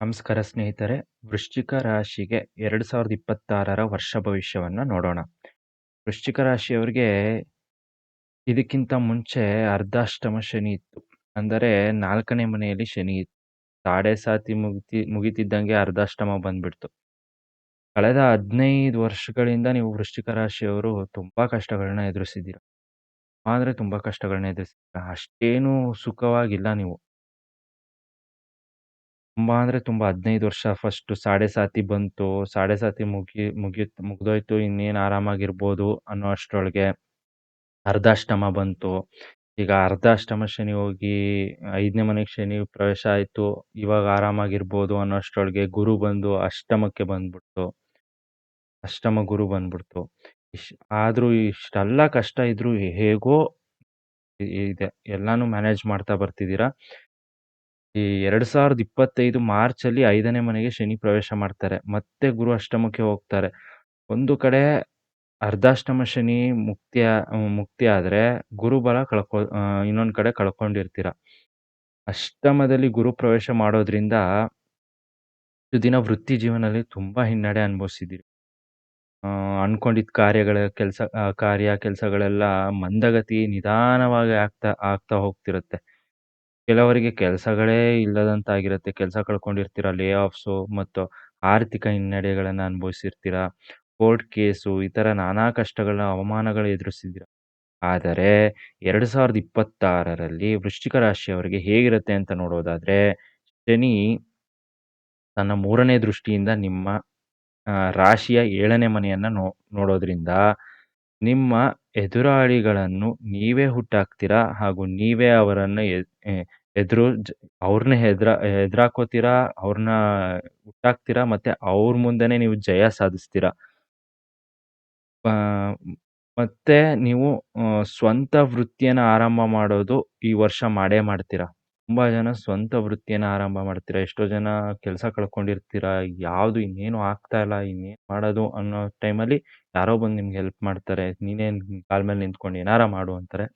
ನಮಸ್ಕಾರ ಸ್ನೇಹಿತರೆ, ವೃಶ್ಚಿಕ ರಾಶಿಗೆ ಎರಡು ಸಾವಿರದ ಇಪ್ಪತ್ತಾರರ ವರ್ಷ ಭವಿಷ್ಯವನ್ನು ನೋಡೋಣ. ವೃಶ್ಚಿಕ ರಾಶಿಯವರಿಗೆ ಇದಕ್ಕಿಂತ ಮುಂಚೆ ಅರ್ಧಾಷ್ಟಮ ಶನಿ ಇತ್ತು. ಅಂದರೆ ನಾಲ್ಕನೇ ಮನೆಯಲ್ಲಿ ಶನಿ ಇತ್ತು. ತಾಡೆ ಸಾತಿ ಮುಗಿತಿ, ಮುಗಿತಿದ್ದಂಗೆ ಅರ್ಧಾಷ್ಟಮ ಬಂದ್ಬಿಡ್ತು. ಕಳೆದ ಹದಿನೈದು ವರ್ಷಗಳಿಂದ ನೀವು ವೃಶ್ಚಿಕ ರಾಶಿಯವರು ತುಂಬಾ ಕಷ್ಟಗಳನ್ನ ಎದುರಿಸಿದ್ದೀರ. ಆದರೆ ತುಂಬಾ ಕಷ್ಟಗಳನ್ನ ಎದುರಿಸಿದ್ದೀರ. ಅಷ್ಟೇನು ಸುಖವಾಗಿಲ್ಲ ನೀವು. ತುಂಬ ಅಂದ್ರೆ ತುಂಬಾ ಹದಿನೈದು ವರ್ಷ ಫಸ್ಟ್ ಸಾಡೆ ಸಾತಿ ಬಂತು. ಸಾಡೆ ಸಾತಿ ಮುಗಿ ಮುಗಿಯುತ್ತೆ ಮುಗ್ದೋಯ್ತು. ಇನ್ನೇನು ಆರಾಮಾಗಿರ್ಬೋದು ಅನ್ನೋ ಅಷ್ಟರೊಳಗೆ ಅರ್ಧಾಷ್ಟಮ ಬಂತು. ಈಗ ಅರ್ಧಾಷ್ಟಮ ಶನಿ ಹೋಗಿ ಐದನೇ ಮನೆಗೆ ಶನಿ ಪ್ರವೇಶ ಆಯಿತು. ಇವಾಗ ಆರಾಮಾಗಿರ್ಬೋದು ಅನ್ನೋ ಅಷ್ಟರೊಳಗೆ ಗುರು ಬಂದು ಅಷ್ಟಮಕ್ಕೆ ಬಂದ್ಬಿಡ್ತು. ಅಷ್ಟಮ ಗುರು ಬಂದ್ಬಿಡ್ತು. ಇಶ್, ಆದ್ರೂ ಇಷ್ಟೆಲ್ಲ ಕಷ್ಟ ಇದ್ರೂ ಹೇಗೋ ಇದೆ. ಎಲ್ಲಾನು ಮ್ಯಾನೇಜ್ ಮಾಡ್ತಾ ಬರ್ತಿದ್ದೀರಾ? ಈ ಎರಡ್ ಸಾವಿರದ ಇಪ್ಪತ್ತೈದು ಮಾರ್ಚಲ್ಲಿ ಐದನೇ ಮನೆಗೆ ಶನಿ ಪ್ರವೇಶ ಮಾಡ್ತಾರೆ. ಮತ್ತೆ ಗುರು ಅಷ್ಟಮಕ್ಕೆ ಹೋಗ್ತಾರೆ. ಒಂದು ಕಡೆ ಅರ್ಧಾಷ್ಟಮ ಶನಿ ಮುಕ್ತಿ ಮುಕ್ತಿ ಆದರೆ ಗುರುಬಲ ಕಳ್ಕೊ ಇನ್ನೊಂದು ಕಡೆ ಕಳ್ಕೊಂಡಿರ್ತೀರ. ಅಷ್ಟಮದಲ್ಲಿ ಗುರು ಪ್ರವೇಶ ಮಾಡೋದ್ರಿಂದ ದಿನ ವೃತ್ತಿ ಜೀವನದಲ್ಲಿ ತುಂಬಾ ಹಿನ್ನಡೆ ಅನುಭವಿಸಿದ್ದೀರಿ ಅನ್ಕೊಂಡಿದ್ದ ಕಾರ್ಯಗಳ ಕೆಲಸ ಕಾರ್ಯ, ಕೆಲಸಗಳೆಲ್ಲ ಮಂದಗತಿ ನಿಧಾನವಾಗಿ ಆಗ್ತಾ ಆಗ್ತಾ ಹೋಗ್ತಿರುತ್ತೆ. ಕೆಲವರಿಗೆ ಕೆಲಸಗಳೇ ಇಲ್ಲದಂತಾಗಿರುತ್ತೆ ಕೆಲಸ ಕಳ್ಕೊಂಡಿರ್ತೀರಾ, ಲೇ ಆಫ್ಸು ಮತ್ತು ಆರ್ಥಿಕ ಹಿನ್ನಡೆಗಳನ್ನು ಅನುಭವಿಸಿರ್ತೀರಾ. ಕೋರ್ಟ್ ಕೇಸು ಈ ಥರ ನಾನಾ ಕಷ್ಟಗಳನ್ನ ಅವಮಾನಗಳು ಎದುರಿಸಿದ್ದೀರ ಆದರೆ ಎರಡು ಸಾವಿರದ ಇಪ್ಪತ್ತಾರರಲ್ಲಿ ವೃಶ್ಚಿಕ ರಾಶಿಯವರಿಗೆ ಹೇಗಿರುತ್ತೆ ಅಂತ ನೋಡೋದಾದ್ರೆ, ಶನಿ ತನ್ನ ಮೂರನೇ ದೃಷ್ಟಿಯಿಂದ ನಿಮ್ಮ ರಾಶಿಯ ಏಳನೇ ಮನೆಯನ್ನ ನೋ ನೋಡೋದ್ರಿಂದ ನಿಮ್ಮ ಎದುರಾಳಿಗಳನ್ನು ನೀವೇ ಹುಟ್ಟಾಕ್ತೀರಾ ಹಾಗೂ ನೀವೇ ಅವರನ್ನು ಎದುರು ಅವ್ರನ್ನ ಹೆದ್ರ, ಎದುರಾಕೋತೀರಾ ಅವ್ರನ್ನ ಹುಟ್ಟಾಕ್ತೀರಾ ಮತ್ತೆ ಅವ್ರ ಮುಂದೆನೇ ನೀವು ಜಯ ಸಾಧಿಸ್ತೀರಾ? ಮತ್ತೆ ನೀವು ಸ್ವಂತ ವೃತ್ತಿಯನ್ನು ಆರಂಭ ಮಾಡೋದು ಈ ವರ್ಷ ಮಾಡೇ ಮಾಡ್ತೀರಾ? ತುಂಬ ಜನ ಸ್ವಂತ ವೃತ್ತಿಯನ್ನ ಆರಂಭ ಮಾಡ್ತೀರಾ? ಎಷ್ಟೋ ಜನ ಕೆಲಸ ಕಳ್ಕೊಂಡಿರ್ತೀರಾ, ಯಾವುದು ಇನ್ನೇನು ಆಗ್ತಾ ಇಲ್ಲ ಇನ್ನೇನು ಮಾಡೋದು ಅನ್ನೋ ಟೈಮಲ್ಲಿ ಯಾರೋ ಬಂದು ನಿಮ್ಗೆ ಹೆಲ್ಪ್ ಮಾಡ್ತಾರೆ. ನೀನೇನ್ ಕಾಲ ಮೇಲೆ ನಿಂತ್ಕೊಂಡು ಏನಾರ ಮಾಡು ಅಂತಾರೆ.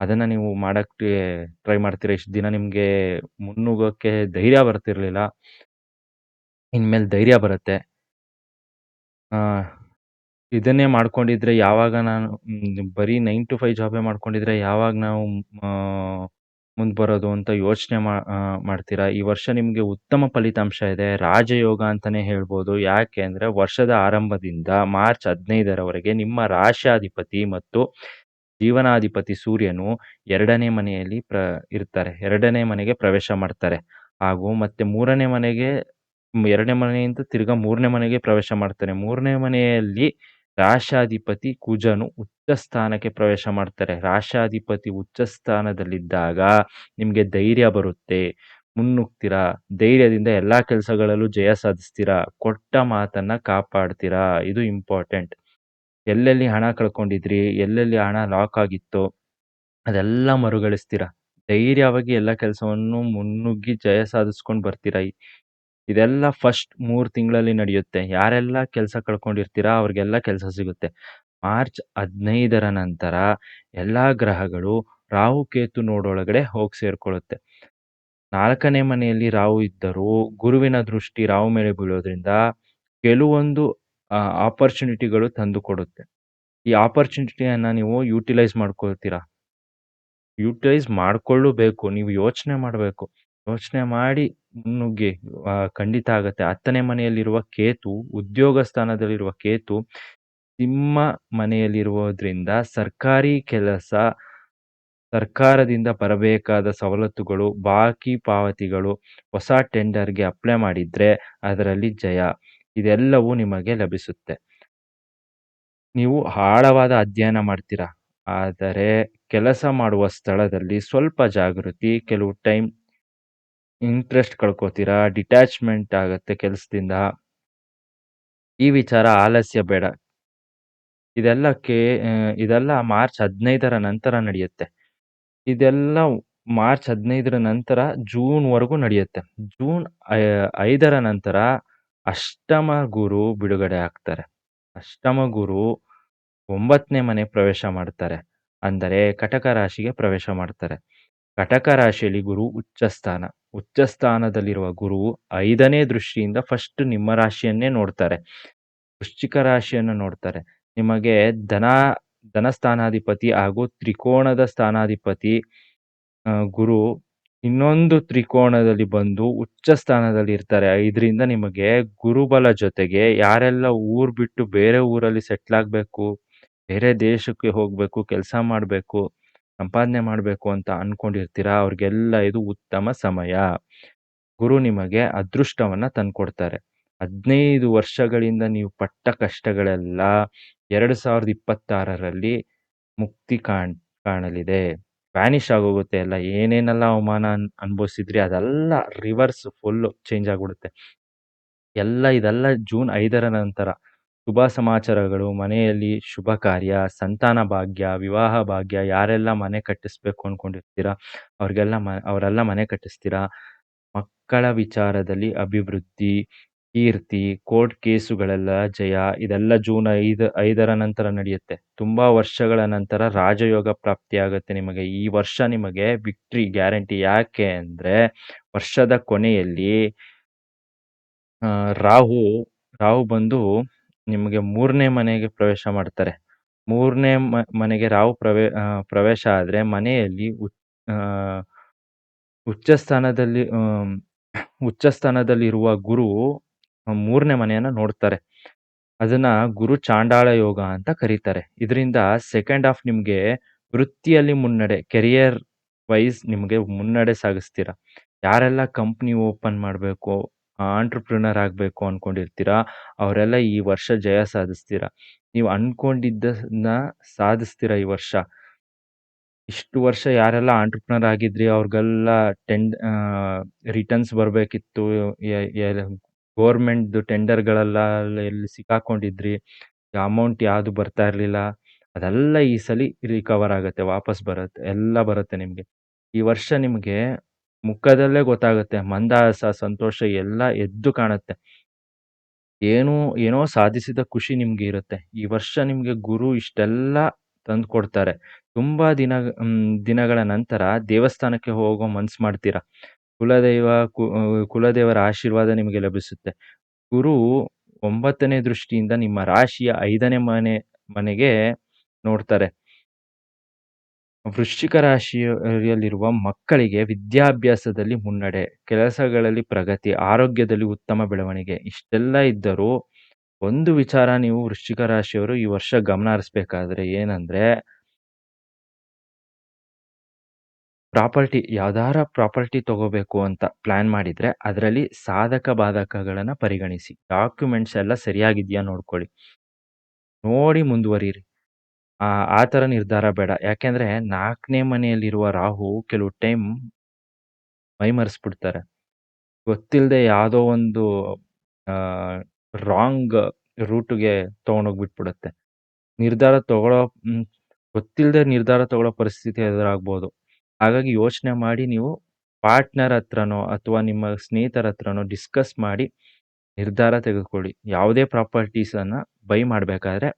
ಅದನ್ನ ನೀವು ಮಾಡಕ್ಕೆ ಟ್ರೈ ಮಾಡ್ತೀರಾ? ಇಷ್ಟು ದಿನ ನಿಮಗೆ ಮುನ್ನುಗ್ಗೋಕ್ಕೆ ಧೈರ್ಯ ಬರ್ತಿರ್ಲಿಲ್ಲ. ಇನ್ಮೇಲೆ ಧೈರ್ಯ ಬರುತ್ತೆ. ಇದನ್ನೇ ಮಾಡ್ಕೊಂಡಿದ್ರೆ ಯಾವಾಗ ನಾನು ಬರೀ ನೈನ್ ಟು ಫೈವ್ ಜಾಬೇ ಮಾಡ್ಕೊಂಡಿದ್ರೆ ಯಾವಾಗ ನಾವು ಮುಂದೆ ಬರೋದು ಅಂತ ಯೋಚನೆ ಮಾಡ್ತೀರಾ? ಈ ವರ್ಷ ನಿಮಗೆ ಉತ್ತಮ ಫಲಿತಾಂಶ ಇದೆ. ರಾಜಯೋಗ ಅಂತಾನೆ ಹೇಳ್ಬೋದು. ಯಾಕೆ ಅಂದರೆ ವರ್ಷದ ಆರಂಭದಿಂದ ಮಾರ್ಚ್ ಹದಿನೈದರವರೆಗೆ ನಿಮ್ಮ ರಾಶ್ಯಾಧಿಪತಿ ಮತ್ತು ಜೀವನಾಧಿಪತಿ ಸೂರ್ಯನು ಎರಡನೇ ಮನೆಯಲ್ಲಿ ಪ್ರ, ಇರ್ತಾರೆ. ಎರಡನೇ ಮನೆಗೆ ಪ್ರವೇಶ ಮಾಡ್ತಾರೆ. ಹಾಗೂ ಮತ್ತೆ ಮೂರನೇ ಮನೆಗೆ, ಎರಡನೇ ಮನೆಯಿಂದ ತಿರ್ಗಾ ಮೂರನೇ ಮನೆಗೆ ಪ್ರವೇಶ ಮಾಡ್ತಾರೆ ಮೂರನೇ ಮನೆಯಲ್ಲಿ ರಾಶಾಧಿಪತಿ ಕುಜನು ಉಚ್ಚ ಸ್ಥಾನಕ್ಕೆ ಪ್ರವೇಶ ಮಾಡ್ತಾರೆ. ರಾಶಾಧಿಪತಿ ಉಚ್ಚ ಸ್ಥಾನದಲ್ಲಿದ್ದಾಗ ನಿಮಗೆ ಧೈರ್ಯ ಬರುತ್ತೆ. ಮುನ್ನುಗ್ತೀರಾ? ಧೈರ್ಯದಿಂದ ಎಲ್ಲ ಕೆಲಸಗಳಲ್ಲೂ ಜಯ ಸಾಧಿಸ್ತೀರಾ? ಕೊಟ್ಟ ಮಾತನ್ನ ಕಾಪಾಡ್ತೀರಾ? ಇದು ಇಂಪಾರ್ಟೆಂಟ್. ಎಲ್ಲೆಲ್ಲಿ ಹಣ ಕಳ್ಕೊಂಡಿದ್ರಿ? ಎಲ್ಲೆಲ್ಲಿ ಹಣ ಲಾಕ್ ಆಗಿತ್ತು? ಅದೆಲ್ಲ ಮರುಗಳಿಸ್ತೀರಾ? ಧೈರ್ಯವಾಗಿ ಎಲ್ಲ ಕೆಲಸವನ್ನು ಮುನ್ನುಗ್ಗಿ ಜಯ ಸಾಧಿಸ್ಕೊಂಡು ಬರ್ತೀರಾ? ಇದೆಲ್ಲ ಫಸ್ಟ್ ಮೂರು ತಿಂಗಳಲ್ಲಿ ನಡೆಯುತ್ತೆ. ಯಾರೆಲ್ಲ ಕೆಲಸ ಕಳ್ಕೊಂಡಿರ್ತೀರಾ, ಅವ್ರಿಗೆಲ್ಲ ಕೆಲಸ ಸಿಗುತ್ತೆ. ಮಾರ್ಚ್ ಹದಿನೈದರ ನಂತರ ಎಲ್ಲ ಗ್ರಹಗಳು ರಾಹು ಕೇತು ನೋಡೊಳಗಡೆ ಹೋಗಿ ಸೇರ್ಕೊಳ್ಳುತ್ತೆ ನಾಲ್ಕನೇ ಮನೆಯಲ್ಲಿ ರಾಹು ಇದ್ದರೂ ಗುರುವಿನ ದೃಷ್ಟಿ ರಾಹು ಮೇಲೆ ಬೀಳೋದ್ರಿಂದ ಕೆಲವೊಂದು ಆಪರ್ಚುನಿಟಿಗಳು ತಂದು ಕೊಡುತ್ತೆ. ಈ ಆಪರ್ಚುನಿಟಿಯನ್ನು ನೀವು ಯೂಟಿಲೈಸ್ ಮಾಡ್ಕೊಳ್ತೀರಾ? ಯೂಟಿಲೈಸ್ ಮಾಡಿಕೊಳ್ಳಬೇಕು, ನೀವು ಯೋಚನೆ ಮಾಡಬೇಕು. ಯೋಚನೆ ಮಾಡಿ ಮುನ್ನುಗ್ಗಿ ಖಂಡಿತ ಆಗುತ್ತೆ. ಹತ್ತನೇ ಮನೆಯಲ್ಲಿರುವ ಕೇತು, ಉದ್ಯೋಗ ಸ್ಥಾನದಲ್ಲಿರುವ ಕೇತು ಸಿಂಹ ಮನೆಯಲ್ಲಿರುವುದರಿಂದ ಸರ್ಕಾರಿ ಕೆಲಸ, ಸರ್ಕಾರದಿಂದ ಬರಬೇಕಾದ ಸವಲತ್ತುಗಳು, ಬಾಕಿ ಪಾವತಿಗಳು, ಹೊಸ ಟೆಂಡರ್ಗೆ ಅಪ್ಲೈ ಮಾಡಿದ್ರೆ ಅದರಲ್ಲಿ ಜಯ. ಇದೆಲ್ಲವೂ ನಿಮಗೆ ಲಭಿಸುತ್ತೆ. ನೀವು ಆಳವಾದ ಅಧ್ಯಯನ ಮಾಡ್ತೀರಾ? ಆದರೆ ಕೆಲಸ ಮಾಡುವ ಸ್ಥಳದಲ್ಲಿ ಸ್ವಲ್ಪ ಜಾಗೃತಿ, ಕೆಲವು ಟೈಮ್ ಇಂಟ್ರೆಸ್ಟ್ ಕಳ್ಕೊತೀರಾ? ಡಿಟ್ಯಾಚ್ಮೆಂಟ್ ಆಗುತ್ತೆ ಕೆಲಸದಿಂದ. ಈ ವಿಚಾರ ಆಲಸ್ಯ ಬೇಡ. ಇದೆಲ್ಲಕ್ಕೆ ಇದೆಲ್ಲ ಮಾರ್ಚ್ ಹದಿನೈದರ ನಂತರ ನಡೆಯುತ್ತೆ ಇದೆಲ್ಲ ಮಾರ್ಚ್ ಹದಿನೈದರ ನಂತರ ಜೂನ್ವರೆಗೂ ನಡೆಯುತ್ತೆ ಜೂನ್ ಐದರ ನಂತರ ಅಷ್ಟಮ ಗುರು ಬಿಡುಗಡೆ ಆಗ್ತಾರೆ ಅಷ್ಟಮ ಗುರು ಒಂಬತ್ತನೇ ಮನೆ ಪ್ರವೇಶ ಮಾಡ್ತಾರೆ ಅಂದರೆ ಕಟಕ ರಾಶಿಗೆ ಪ್ರವೇಶ ಮಾಡ್ತಾರೆ ಕಟಕ ರಾಶಿಯಲ್ಲಿ ಗುರು ಉಚ್ಚ ಸ್ಥಾನ. ಉಚ್ಚ ಸ್ಥಾನದಲ್ಲಿರುವ ಗುರು 5ನೇ ದೃಷ್ಟಿಯಿಂದ ಫಸ್ಟ್ ನಿಮ್ಮ ರಾಶಿಯನ್ನೇ ನೋಡ್ತಾರೆ. ವೃಶ್ಚಿಕ ರಾಶಿಯನ್ನು ನೋಡ್ತಾರೆ. ನಿಮಗೆ ಧನ, ಧನಸ್ಥಾನಾಧಿಪತಿ ಹಾಗೂ ತ್ರಿಕೋಣದ ಸ್ಥಾನಾಧಿಪತಿ ಗುರು ಇನ್ನೊಂದು ತ್ರಿಕೋಣದಲ್ಲಿ ಬಂದು ಉಚ್ಚ ಸ್ಥಾನದಲ್ಲಿ ಇರ್ತಾರೆ. ಇದರಿಂದ ನಿಮಗೆ ಗುರುಬಲ ಜೊತೆಗೆ ಯಾರೆಲ್ಲ ಊರ್ ಬಿಟ್ಟು ಬೇರೆ ಊರಲ್ಲಿ ಸೆಟ್ಲ್ ಆಗಬೇಕು, ಬೇರೆ ದೇಶಕ್ಕೆ ಹೋಗಬೇಕು, ಕೆಲಸ ಮಾಡಬೇಕು, ಸಂಪಾದನೆ ಮಾಡಬೇಕು ಅಂತ ಅನ್ಕೊಂಡಿರ್ತೀರಾ ಅವ್ರಿಗೆಲ್ಲ ಇದು ಉತ್ತಮ ಸಮಯ. ಗುರು ನಿಮಗೆ ಅದೃಷ್ಟವನ್ನು ತಂದುಕೊಡ್ತಾರೆ 15 ವರ್ಷಗಳಿಂದ ನೀವು ಪಟ್ಟ ಕಷ್ಟಗಳೆಲ್ಲ 2026ರಲ್ಲಿ ಮುಕ್ತಿ ಕಾಣ್ ಕಾಣಲಿದೆ. ವ್ಯಾನಿಷ್ ಆಗೋಗುತ್ತೆ ಎಲ್ಲ. ಏನೇನೆಲ್ಲ ಅವಮಾನ ಅನ್ ಅನುಭವಿಸಿದ್ರಿ ಅದೆಲ್ಲ ರಿವರ್ಸ್ ಫುಲ್ಲು ಚೇಂಜ್ ಆಗಿಬಿಡುತ್ತೆ ಎಲ್ಲ ಇದೆಲ್ಲ ಜೂನ್ ಐದರ ನಂತರ. ಶುಭ ಸಮಾಚಾರಗಳು, ಮನೆಯಲ್ಲಿ ಶುಭ ಕಾರ್ಯ, ಸಂತಾನ ಭಾಗ್ಯ, ವಿವಾಹ ಭಾಗ್ಯ, ಯಾರೆಲ್ಲ ಮನೆ ಕಟ್ಟಿಸ್ಬೇಕು ಅನ್ಕೊಂಡಿರ್ತೀರಾ ಅವ್ರಿಗೆಲ್ಲ ಮ ಅವರೆಲ್ಲ ಮನೆ ಕಟ್ಟಿಸ್ತೀರಾ. ಮಕ್ಕಳ ವಿಚಾರದಲ್ಲಿ ಅಭಿವೃದ್ಧಿ, ಕೀರ್ತಿ, ಕೋರ್ಟ್ ಕೇಸುಗಳೆಲ್ಲ ಜಯ ಇದೆಲ್ಲ ಜೂನ್ 5 5ರ ನಂತರ ನಡೆಯುತ್ತೆ. ತುಂಬಾ ವರ್ಷಗಳ ನಂತರ ರಾಜಯೋಗ ಪ್ರಾಪ್ತಿಯಾಗುತ್ತೆ ನಿಮಗೆ. ಈ ವರ್ಷ ನಿಮಗೆ ವಿಕ್ಟ್ರಿ ಗ್ಯಾರಂಟಿ. ಯಾಕೆ ಅಂದ್ರೆ ವರ್ಷದ ಕೊನೆಯಲ್ಲಿ ರಾಹು ರಾಹು ಬಂದು ನಿಮಗೆ ಮೂರನೇ ಮನೆಗೆ ಪ್ರವೇಶ ಮಾಡ್ತಾರೆ. ಮೂರನೇ ಮನೆಗೆ ರಾಹು ಪ್ರವೇ ಪ್ರವೇಶ ಆದ್ರೆ ಮನೆಯಲ್ಲಿ ಉಚ್ಚ ಸ್ಥಾನದಲ್ಲಿ ಉಚ್ಚ ಸ್ಥಾನದಲ್ಲಿರುವ ಗುರು 3ನೇ ಮನೆಯನ್ನ ನೋಡ್ತಾರೆ. ಅದನ್ನ ಗುರು ಚಾಂಡಾಳ ಯೋಗ ಅಂತ ಕರೀತಾರೆ. ಇದರಿಂದ ಸೆಕೆಂಡ್ ಹಾಫ್ ನಿಮ್ಗೆ ವೃತ್ತಿಯಲ್ಲಿ ಮುನ್ನಡೆ, ಕೆರಿಯರ್ ವೈಸ್ ನಿಮ್ಗೆ ಮುನ್ನಡೆ ಸಾಗಿಸ್ತೀರಾ. ಯಾರೆಲ್ಲ ಕಂಪ್ನಿ ಓಪನ್ ಮಾಡ್ಬೇಕು, ಆಂಟ್ರಪ್ರಿನರ್ ಆಗ್ಬೇಕು ಅನ್ಕೊಂಡಿರ್ತೀರಾ ಅವರೆಲ್ಲ ಈ ವರ್ಷ ಜಯ ಸಾಧಿಸ್ತೀರಾ. ನೀವು ಅನ್ಕೊಂಡಿದ್ದನ್ನ ಸಾಧಿಸ್ತೀರಾ ಈ ವರ್ಷ. ಇಷ್ಟು ವರ್ಷ ಯಾರೆಲ್ಲ ಆಂಟ್ರಪ್ರಿನರ್ ಆಗಿದ್ರಿ ಅವ್ರಿಗೆಲ್ಲ ಆ, ರಿಟರ್ನ್ಸ್ ಬರ್ಬೇಕಿತ್ತು. ಗೌರ್ಮೆಂಟ್‌ದು ಟೆಂಡರ್‌ಗಳೆಲ್ಲ ಎಲ್ಲಿ ಸಿಕ್ಕಾಕೊಂಡಿದ್ರಿ. ಅಮೌಂಟ್ ಯಾವ್ದು ಬರ್ತಾ ಇರ್ಲಿಲ್ಲ. ಅದೆಲ್ಲ ಈ ಸಲಿ ರಿಕವರ್ ಆಗುತ್ತೆ ವಾಪಸ್ ಬರುತ್ತೆ. ಎಲ್ಲ ಬರುತ್ತೆ ನಿಮ್ಗೆ. ಈ ವರ್ಷ ನಿಮ್ಗೆ ಮುಖದಲ್ಲೇ ಗೊತ್ತಾಗುತ್ತೆ. ಮಂದಹಾಸ, ಸಂತೋಷ ಎಲ್ಲ ಎದ್ದು ಕಾಣುತ್ತೆ. ಏನೋ ಏನೋ ಸಾಧಿಸಿದ ಖುಷಿ ನಿಮ್ಗೆ ಇರುತ್ತೆ. ಈ ವರ್ಷ ನಿಮ್ಗೆ ಗುರು ಇಷ್ಟೆಲ್ಲ ತಂದ್ಕೊಡ್ತಾರೆ. ತುಂಬಾ ದಿನ ದಿನಗಳ ನಂತರ ದೇವಸ್ಥಾನಕ್ಕೆ ಹೋಗೋ ಮನ್ಸು ಮಾಡ್ತೀರಾ. ಕುಲದೈವ ಕು ಕುಲದೇವರ ಆಶೀರ್ವಾದ ನಿಮಗೆ ಲಭಿಸುತ್ತೆ. ಗುರು ಒಂಬತ್ತನೇ ದೃಷ್ಟಿಯಿಂದ ನಿಮ್ಮ ರಾಶಿಯ ಐದನೇ ಮನೆ ಮನೆಗೆ ನೋಡ್ತಾರೆ. ವೃಶ್ಚಿಕ ರಾಶಿಯಲ್ಲಿರುವ ಮಕ್ಕಳಿಗೆ ವಿದ್ಯಾಭ್ಯಾಸದಲ್ಲಿ ಮುನ್ನಡೆ, ಕೆಲಸಗಳಲ್ಲಿ ಪ್ರಗತಿ, ಆರೋಗ್ಯದಲ್ಲಿ ಉತ್ತಮ ಬೆಳವಣಿಗೆ. ಇಷ್ಟೆಲ್ಲ ಇದ್ದರೂ ಒಂದು ವಿಚಾರ ನೀವು ವೃಶ್ಚಿಕ ರಾಶಿಯವರು ಈ ವರ್ಷ ಗಮನ ಹರಿಸ್ಬೇಕಾದ್ರೆ ಏನಂದ್ರೆ ಪ್ರಾಪರ್ಟಿ, ಯಾವ್ದಾರ ಪ್ರಾಪರ್ಟಿ ತಗೋಬೇಕು ಅಂತ ಪ್ಲಾನ್ ಮಾಡಿದ್ರೆ ಅದರಲ್ಲಿ ಸಾಧಕ ಬಾಧಕಗಳನ್ನ ಪರಿಗಣಿಸಿ. ಡಾಕ್ಯುಮೆಂಟ್ಸ್ ಎಲ್ಲ ಸರಿಯಾಗಿದೆಯಾ ನೋಡ್ಕೊಳ್ಳಿ. ನೋಡಿ ಮುಂದುವರಿಯಿರಿ. ಆ ಥರ ನಿರ್ಧಾರ ಬೇಡ. ಯಾಕೆಂದ್ರೆ ನಾಲ್ಕನೇ ಮನೆಯಲ್ಲಿರುವ ರಾಹು ಕೆಲವು ಟೈಮ್ ಮೈಮರೆಸ್ಬಿಡ್ತಾರೆ. ಗೊತ್ತಿಲ್ಲದೆ ಯಾವುದೋ ಒಂದು ರಾಂಗ್ ರೂಟ್‌ಗೆ ತಗೊಂಡೋಗ್ಬಿಟ್ಬಿಡುತ್ತೆ. ನಿರ್ಧಾರ ತಗೊಳ್ಳೋ ಗೊತ್ತಿಲ್ಲದೆ ನಿರ್ಧಾರ ತಗೊಳ್ಳೋ ಪರಿಸ್ಥಿತಿ ಎದುರಾಗ್ಬೋದು. ಹಾಗಾಗಿ ಯೋಚನೆ ಮಾಡಿ ನೀವು ಪಾರ್ಟ್ನರ್ ಹತ್ರನೋ ಅಥವಾ ನಿಮ್ಮ ಸ್ನೇಹಿತರ ಹತ್ರನೋ ಡಿಸ್ಕಸ್ ಮಾಡಿ ನಿರ್ಧಾರ ತೆಗೆದುಕೊಳ್ಳಿ. ಯಾವುದೇ ಪ್ರಾಪರ್ಟೀಸನ್ನ ಬೈ ಮಾಡಬೇಕಾದ್ರೆ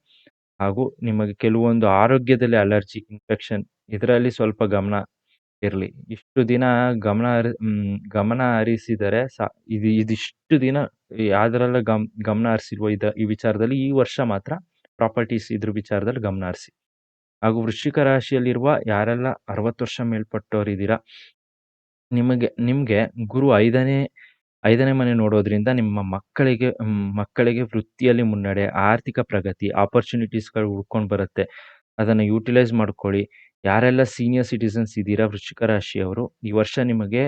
ಹಾಗೂ ನಿಮಗೆ ಕೆಲವೊಂದು ಆರೋಗ್ಯದಲ್ಲಿ ಅಲರ್ಜಿ, ಇನ್ಫೆಕ್ಷನ್ ಇದರಲ್ಲಿ ಸ್ವಲ್ಪ ಗಮನ ಇರಲಿ. ಇಷ್ಟು ದಿನ ಗಮನ ಹರಿ ಗಮನ ಹರಿಸಿದರೆ ಸಾ ಇದು ಇದಿಷ್ಟು ದಿನ ಯಾವ್ದ್ರಲ್ಲ ಗಮ್ ಗಮನ ಹರಿಸಿರುವ ಇದ ಈ ವಿಚಾರದಲ್ಲಿ ಈ ವರ್ಷ ಮಾತ್ರ ಪ್ರಾಪರ್ಟೀಸ್ ಇದ್ರ ವಿಚಾರದಲ್ಲಿ ಗಮನ ಹರಿಸಿ. ಹಾಗೂ ವೃಶ್ಚಿಕ ರಾಶಿಯಲ್ಲಿರುವ ಯಾರೆಲ್ಲ 60 ವರ್ಷ ಮೇಲ್ಪಟ್ಟವರಿದ್ದೀರಾ ನಿಮಗೆ ನಿಮಗೆ ಗುರು 5ನೇ 5ನೇ ಮನೆ ನೋಡೋದ್ರಿಂದ ನಿಮ್ಮ ಮಕ್ಕಳಿಗೆ ಮಕ್ಕಳಿಗೆ ವೃತ್ತಿಯಲ್ಲಿ ಮುನ್ನಡೆ, ಆರ್ಥಿಕ ಪ್ರಗತಿ, ಆಪರ್ಚುನಿಟೀಸ್‌ಗಳು ಹುಡ್ಕೊಂಡು ಬರುತ್ತೆ. ಅದನ್ನು ಯೂಟಿಲೈಸ್ ಮಾಡ್ಕೊಳ್ಳಿ. ಯಾರೆಲ್ಲ ಸೀನಿಯರ್ ಸಿಟಿಜನ್ಸ್ ಇದ್ದೀರಾ ವೃಶ್ಚಿಕ ರಾಶಿಯವರು ಈ ವರ್ಷ ನಿಮಗೆ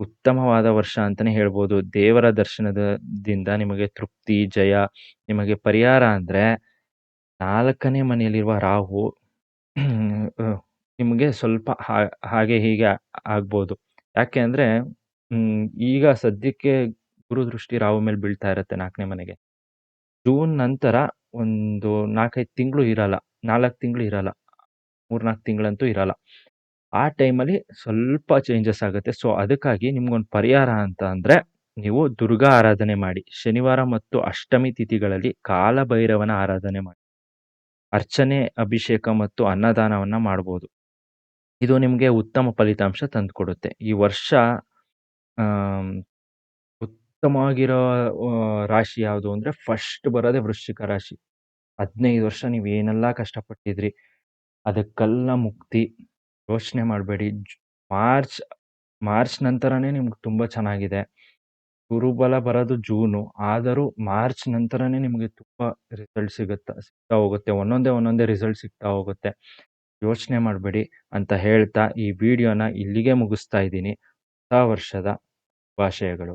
ಉತ್ತಮವಾದ ವರ್ಷ ಅಂತಲೇ ಹೇಳ್ಬೋದು. ದೇವರ ದರ್ಶನದಿಂದ ನಿಮಗೆ ತೃಪ್ತಿ, ಜಯ. ನಿಮಗೆ ಪರಿಹಾರ ಅಂದರೆ ನಾಲ್ಕನೇ ಮನೆಯಲ್ಲಿರುವ ರಾಹು ನಿಮ್ಗೆ ಸ್ವಲ್ಪ ಹಾಗೆ ಹೀಗೆ ಆಗ್ಬೋದು. ಯಾಕೆ ಅಂದರೆ ಈಗ ಸದ್ಯಕ್ಕೆ ಗುರು ದೃಷ್ಟಿ ರಾಹು ಮೇಲೆ ಬೀಳ್ತಾ ಇರುತ್ತೆ ನಾಲ್ಕನೇ ಮನೆಗೆ. ಜೂನ್ ನಂತರ ಒಂದು 4, 5 ತಿಂಗಳು ಇರಲ್ಲ. ನಾಲ್ಕು ತಿಂಗಳು ಇರಲ್ಲ. 3, 4 ತಿಂಗಳಂತೂ ಇರಲ್ಲ. ಆ ಟೈಮಲ್ಲಿ ಸ್ವಲ್ಪ ಚೇಂಜಸ್ ಆಗುತ್ತೆ. ಸೊ ಅದಕ್ಕಾಗಿ ನಿಮ್ಗೊಂದು ಪರಿಹಾರ ಅಂತ ಅಂದರೆ ನೀವು ದುರ್ಗಾ ಆರಾಧನೆ ಮಾಡಿ. ಶನಿವಾರ ಮತ್ತು ಅಷ್ಟಮಿ ತಿಥಿಗಳಲ್ಲಿ ಕಾಲಭೈರವನ ಆರಾಧನೆ ಮಾಡಿ. ಅರ್ಚನೆ, ಅಭಿಷೇಕ ಮತ್ತು ಅನ್ನದಾನವನ್ನ ಮಾಡ್ಬೋದು. ಇದು ನಿಮಗೆ ಉತ್ತಮ ಫಲಿತಾಂಶ ತಂದುಕೊಡುತ್ತೆ. ಈ ವರ್ಷ ಉತ್ತಮವಾಗಿರೋ ರಾಶಿ ಯಾವುದು ಅಂದರೆ ಫಸ್ಟ್ ಬರೋದೇ ವೃಶ್ಚಿಕ ರಾಶಿ. 15 ವರ್ಷ ನೀವು ಏನೆಲ್ಲ ಕಷ್ಟಪಟ್ಟಿದ್ರಿ ಅದಕ್ಕೆಲ್ಲ ಮುಕ್ತಿ. ಯೋಚನೆ ಮಾಡಬೇಡಿ. ಮಾರ್ಚ್ ಮಾರ್ಚ್ ನಂತರನೇ ನಿಮ್ಗೆ ತುಂಬ ಚೆನ್ನಾಗಿದೆ. ಗುರುಬಲ ಬರೋದು ಜೂನು. ಆದರೂ ಮಾರ್ಚ್ ನಂತರನೇ ನಿಮಗೆ ತುಂಬ ರಿಸಲ್ಟ್ ಸಿಗುತ್ತಾ, ಸಿಗ್ತಾ ಹೋಗುತ್ತೆ. ಒಂದೊಂದೇ ಒಂದೊಂದೇ ರಿಸಲ್ಟ್ ಸಿಗ್ತಾ ಹೋಗುತ್ತೆ. ಯೋಚನೆ ಮಾಡಬೇಡಿ ಅಂತ ಹೇಳ್ತಾ ಈ ವಿಡಿಯೋನ ಇಲ್ಲಿಗೆ ಮುಗಿಸ್ತಾ ಇದ್ದೀನಿ. ಹೊಸ ವರ್ಷದ ಶುಭಾಶಯಗಳು.